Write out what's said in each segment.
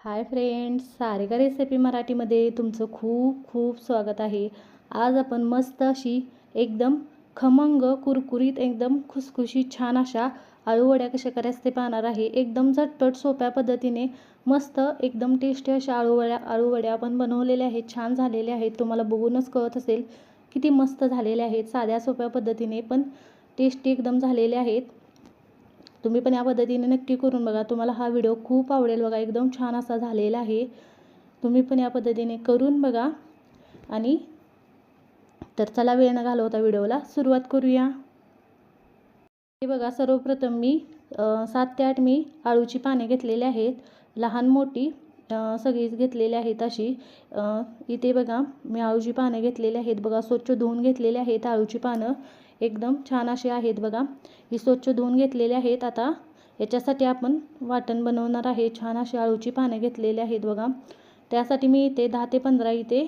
Hi friends Sarika recipe मराठीमध्ये तुमचं खूप खूप स्वागत आहे. आज आपण मस्त अशी एकदम खमंग कुरकुरीत एकदम खुसखुशी छान अशा आळूवड्या कशा करायचं ते पाहणार आहे. एकदम झटपट सोप्या पद्धतीने मस्त एकदम टेस्टी अशा आळूवड्या आळूवड्या आपण बनवलेल्या आहेत. छान झालेल्या आहेत. तुम्हाला बघूनच कळत असेल किती मस्त झालेल्या आहेत. साध्या सोप्या पद्धतीने पण टेस्टी एकदम झालेल्या आहेत. तुम्ही पण या पद्धतीने नक्की करून बघा. तुम्हाला हा व्हिडिओ खूप आवडेल बघा. एकदम छान असा झालेला आहे. तुम्ही पण या पद्धतीने करून बघा. आणि तर चला वेळ न घालवता व्हिडिओला सुरुवात करूया. हे बघा सर्वप्रथम मी सात ते आठ मी आळूची पाने घेतलेली आहेत. लहान मोठी सगळीच घेतलेली आहेत अशी. इथे बघा मी आळूची पानं घेतलेली आहेत. बघा स्वच्छ धुवून घेतलेली आहेत आळूची पानं. एकदम छान असे आहेत बघा. ही स्वच्छ धुवून घेतलेले आहेत. आता याच्यासाठी आपण वाटण बनवणार आहे. छान अशी आळूची पाने घेतलेली आहेत बघा. त्यासाठी मी इथे दहा ते पंधरा इथे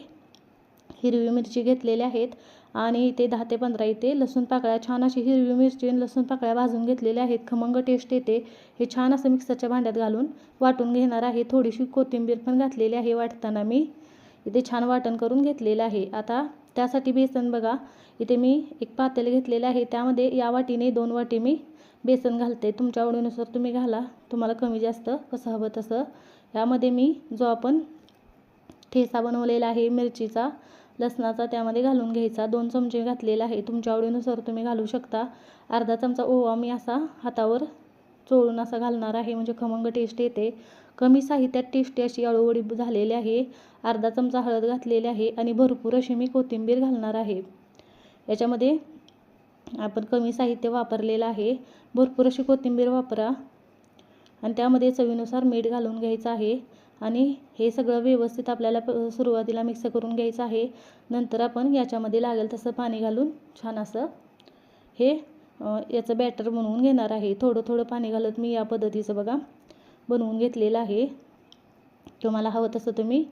हिरवी मिरची घेतलेल्या आहेत. आणि इथे दहा ते पंधरा इथे लसूण पाकळ्या. छान अशी हिरवी मिरची आणि लसूण पाकळ्या भाजून घेतलेल्या आहेत. खमंग टेस्ट येते. हे छान असं मिक्सरच्या भांड्यात घालून वाटून घेणार आहे. थोडीशी कोथिंबीर पण घातलेली आहे वाटताना मी. इथे छान वाटण करून घेतलेलं आहे. आता त्यासाठी बेसन बघा. इथे मी एक पातेल घेतलेलं आहे. त्यामध्ये या वाटीने दोन वाटी मी बेसन घालते. तुमच्या आवडीनुसार तुम्ही घाला. तुम्हाला कमी जास्त कसं हवं तसं. यामध्ये मी जो आपण ठेसा बनवलेला आहे मिरचीचा लसणाचा त्यामध्ये घालून घ्यायचा. दोन चमचे घातलेला आहे. तुमच्या आवडीनुसार तुम्ही घालू शकता. अर्धा चमचा ओवा मी असा हातावर चोळून असा घालणार आहे. म्हणजे खमंग टेस्ट येते. कमी साहित्यात टेस्टी अशी अळूवडी झालेली आहे. अर्धा चमचा हळद घातलेली आहे आणि भरपूर अशी मी कोथिंबीर घालणार आहे. याच्यामध्ये आपण कमी साहित्य वापरलेलं आहे. भरपूर अशी कोथिंबीर वापरा. आणि त्यामध्ये चवीनुसार मीठ घालून घ्यायचं आहे. आणि हे सगळं व्यवस्थित आपल्याला सुरुवातीला मिक्स करून घ्यायचं आहे. नंतर आपण याच्यामध्ये लागेल तसं पाणी घालून छान असं हे याचं बॅटर बनवून घेणार आहे. थोडं थोडं पाणी घालत मी या पद्धतीचं बघा. बनवून घेतलेलं आहे. तुम्हाला हवं तसं तुम्ही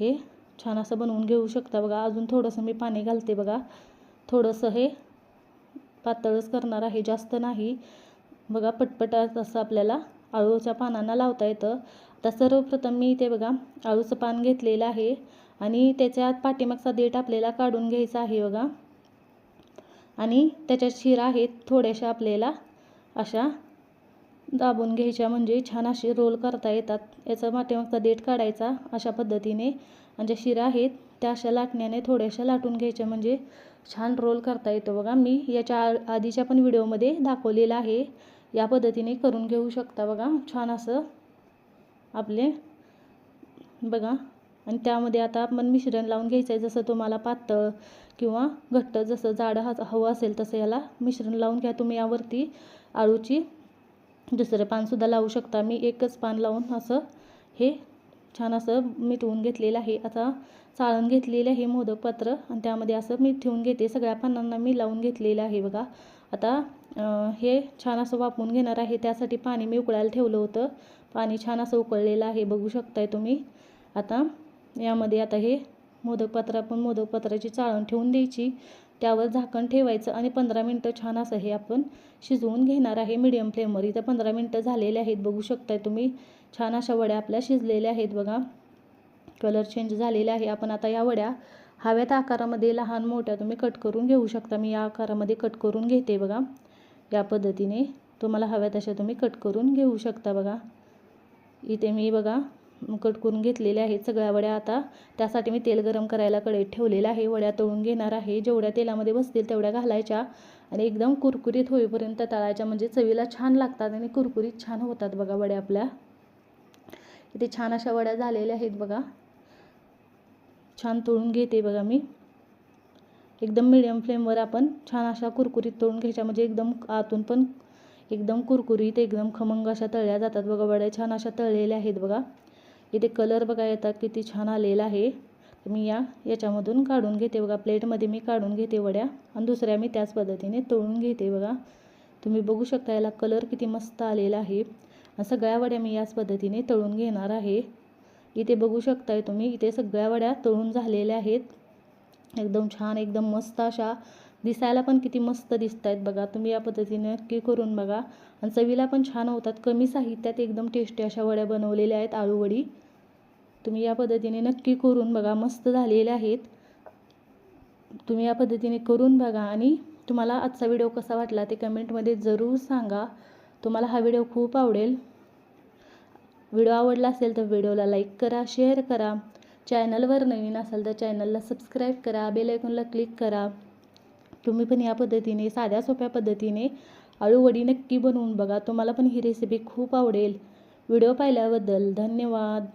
हे छान असं बनवून घेऊ शकता बघा. अजून थोडंसं मी पाणी घालते बघा. थोडंसं हे पातळच करणार आहे. जास्त नाही. बघा पटपट असं आपल्याला आळूच्या पानांना लावता येतं. आता सर्वप्रथम मी इथे बघा आळूचं पान घेतलेलं आहे. आणि त्याच्यात पाठीमागचा देठ आपल्याला काढून घ्यायचा आहे बघा. आणि त्याच्या शिरा आहेत थोड्याशा आपल्याला अशा दाबून घ्यायच्या. म्हणजे छान असे रोल करता येतात. याचा पाठीमागचा देठ काढायचा अशा पद्धतीने. आणि ज्या शिरा आहेत त्या अशा लाटण्याने थोड्याशा लाटून घ्यायच्या. म्हणजे छान रोल करता येतो. बघा मी याच्या आधीच्या पण व्हिडिओमध्ये दाखवलेला आहे. या पद्धतीने करून घेऊ शकता बघा. छान असं आपले बघा आणि त्यामध्ये आता आपण मिश्रण लावून घ्यायचं आहे. जसं तुम्हाला पातळ किंवा घट्ट जसं जाडं हा हवं असेल तसं याला मिश्रण लावून घ्या. तुम्ही यावरती आळूची दुसरं पानसुद्धा लावू शकता. मी एकच पान लावून असं हे छान असं मिटवून घेतलेलं आहे. आता चाळण घेतलेलं आहे मोदक पात्र आणि त्यामध्ये असं मी ठेवून घेते. सगळ्या पानांना मी लावून घेतलेलं आहे बघा. आता हे छान असं वापरून घेणार आहे. त्यासाठी पाणी मी उकळायला ठेवलं होतं. पाणी छान असं उकळलेलं आहे. बघू शकताय तुम्ही. आता यामध्ये आता हे मोदकपात्र आपण मोदकपत्राची चाळण ठेवून द्यायची. त्यावर झाकण ठेवायचं आणि पंधरा मिनटं छान असं हे आपण शिजवून घेणार आहे मीडियम फ्लेमवर इथं पंधरा मिनटं झालेले आहेत बघू शकताय तुम्ही. छान अशा वड्या आपल्या शिजलेल्या आहेत बघा. कलर चेंज झालेला आहे. आपण आता या वड्या हव्या त्या आकारामध्ये लहान मोठ्या तुम्ही कट करून घेऊ शकता. मी या आकारामध्ये कट करून घेते बघा. या पद्धतीने तुम्हाला हव्या तशा तुम्ही कट करून घेऊ शकता बघा. इथे मी बघा कट करून घेतलेल्या आहेत. सगळ्या वड्या आता त्यासाठी मी तेल गरम करायला कढईत ठेवलेलं आहे. वड्या तळून घेणार आहे. जेवढ्या तेलामध्ये बसतील तेवढ्या घालायच्या आणि एकदम कुरकुरीत होईपर्यंत तळायच्या. म्हणजे चवीला छान लागतात आणि कुरकुरीत छान होतात बघा वड्या आपल्या. इथे छान अशा वड्या झालेल्या आहेत बघा. छान तळून घेते बघा मी. एकदम मिडियम फ्लेमवर आपण छान अशा कुरकुरीत तळून घ्यायच्या. म्हणजे एकदम आतून पण एकदम कुरकुरीत एकदम खमंग अशा तळल्या जातात बघा वड्या. छान अशा तळलेल्या आहेत बघा. इथे कलर बघा येतात किती छान आलेला आहे. मी या याच्यामधून काढून घेते बघा. प्लेटमध्ये मी काढून घेते वड्या. आणि दुसऱ्या मी त्याच पद्धतीने तळून घेते बघा. तुम्ही बघू शकता याला कलर किती मस्त आलेला आहे. सगळ्या वड्या मी याच पद्धतीने तळून घेणार आहे. इथे बघू शकताय तुम्ही इथे सगळ्या वड्या तळून झालेल्या आहेत. एकदम छान एकदम मस्त अशा दिसायला पण किती मस्त दिसत आहेत बघा. तुम्ही या पद्धतीने नक्की करून बघा. आणि चवीला पण छान होतात. कमी साहित्यात एकदम टेस्टी अशा वड्या बनवलेल्या आहेत आळूवडी. तुम्ही या पद्धतीने नक्की करून बघा. मस्त झालेल्या आहेत. तुम्ही या पद्धतीने करून बघा. आणि तुम्हाला आजचा व्हिडिओ कसा वाटला ते कमेंटमध्ये जरूर सांगा. तुम्हाला हा व्हिडिओ खूप आवडेल. व्हिडिओ आवडला असेल तर व्हिडिओला लाईक करा शेअर करा. चॅनलवर नवीन असाल तर चॅनलला सबस्क्राईब करा. बेल आयकॉनला क्लिक करा. तुम्ही पण या पद्धतीने साध्या सोप्या पद्धतीने आळूवडी नक्की बनवून बघा. तुम्हाला पण ही रेसिपी खूप आवडेल. व्हिडिओ पाहिल्याबद्दल धन्यवाद.